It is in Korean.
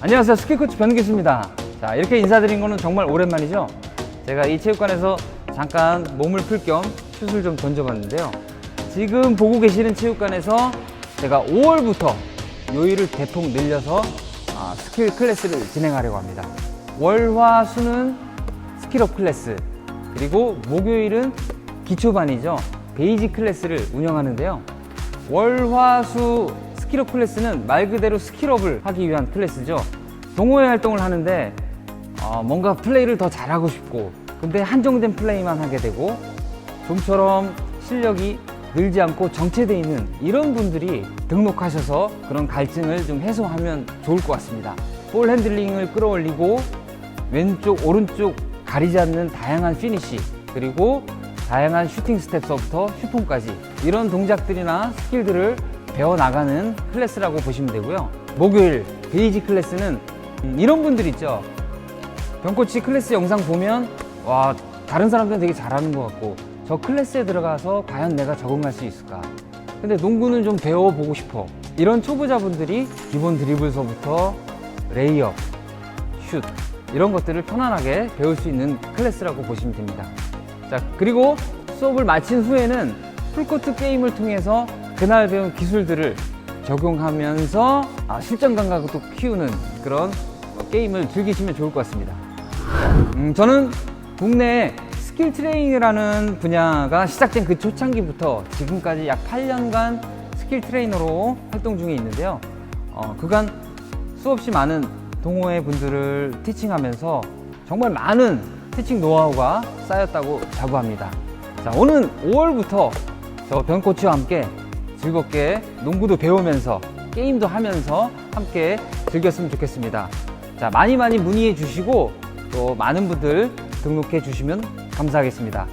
안녕하세요. 스키코치 변기수입니다. 자 이렇게 인사드린 거는 정말 오랜만이죠? 제가 이 체육관에서 잠깐 몸을 풀 겸 슛을 좀 던져봤는데요. 지금 보고 계시는 체육관에서 제가 5월부터 요일을 대폭 늘려서 아, 스킬 클래스를 진행하려고 합니다. 월화 수는 스킬업 클래스 그리고 목요일은 기초반이죠. 베이직 클래스를 운영하는데요. 월화수 스킬업 클래스는 말 그대로 스킬업을 하기 위한 클래스죠. 동호회 활동을 하는데 어, 뭔가 플레이를 더 잘하고 싶고 근데 한정된 플레이만 하게 되고 좀처럼 실력이 늘지 않고 정체돼 있는 이런 분들이 등록하셔서 그런 갈증을 좀 해소하면 좋을 것 같습니다. 볼 핸들링을 끌어올리고 왼쪽 오른쪽 가리지 않는 다양한 피니시 그리고 다양한 슈팅 스텝서부터 슈폰까지 이런 동작들이나 스킬들을 배워 나가는 클래스라고 보시면 되고요. 목요일 베이지 클래스는 음, 이런 분들 있죠. 병코치 클래스 영상 보면 와 다른 사람들은 되게 잘하는 것 같고 저 클래스에 들어가서 과연 내가 적응할 수 있을까? 근데 농구는 좀 배워보고 싶어. 이런 초보자분들이 기본 드리블서부터 레이업, 슛 이런 것들을 편안하게 배울 수 있는 클래스라고 보시면 됩니다. 자 그리고 수업을 마친 후에는 풀코트 게임을 통해서 그날 배운 기술들을 적용하면서 아, 실전 감각을 또 키우는 그런 게임을 즐기시면 좋을 것 같습니다. 음, 저는 국내에 스킬 트레이닝이라는 분야가 시작된 그 초창기부터 지금까지 약 8년간 스킬 트레이너로 활동 중에 있는데요. 어, 그간 수없이 많은 동호회 분들을 티칭하면서 정말 많은 티칭 노하우가 쌓였다고 자부합니다. 자, 오는 5월부터 저 변코치와 함께 즐겁게 농구도 배우면서 게임도 하면서 함께 즐겼으면 좋겠습니다. 자, 많이 많이 문의해 주시고 또 많은 분들 등록해 주시면 감사하겠습니다.